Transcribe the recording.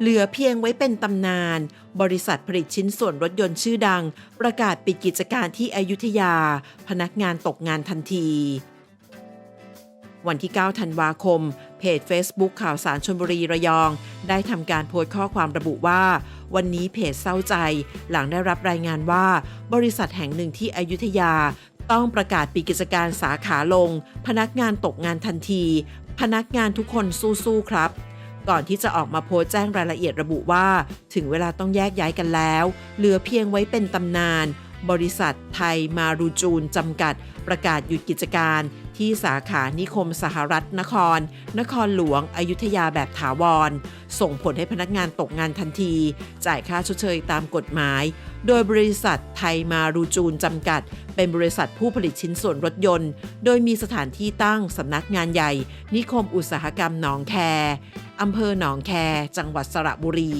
เหลือเพียงไว้เป็นตำนาน บริษัทผลิตชิ้นส่วนรถยนต์ชื่อดัง ประกาศปิดกิจการที่อยุธยา พนักงานตกงานทันที วันที่ 9 ธันวาคม เพจ Facebook ข่าวสารชนบุรีระยอง ได้ทำการโพสต์ข้อความระบุว่า วันนี้เพจเศร้าใจ หลังได้รับรายงานว่า บริษัทแห่งหนึ่งที่อยุธยา ต้องประกาศปิดกิจการสาขาลง พนักงานตกงานทันที พนักงานทุกคนสู้ๆครับ ก่อนที่จะออกมาโพสแจ้งรายละเอียดระบุว่า ถึงเวลาต้องแยกย้ายกันแล้ว เหลือเพียงไว้เป็นตำนาน บริษัทไทยมารูจูนจำกัด ประกาศหยุดกิจการที่สาขานิคมสหรัฐนคร นครหลวงอยุธยาแบบถาวร ส่งผลให้พนักงานตกงานทันที จ่ายค่าชดเชยตามกฎหมาย โดยบริษัทไทยมารูจูนจำกัด เป็นบริษัทผู้ผลิตชิ้นส่วนรถยนต์ โดยมีสถานที่ตั้งสำนักงานใหญ่ นิคมอุตสาหกรรมหนองแคอำเภอหนองแค จังหวัดสระบุรี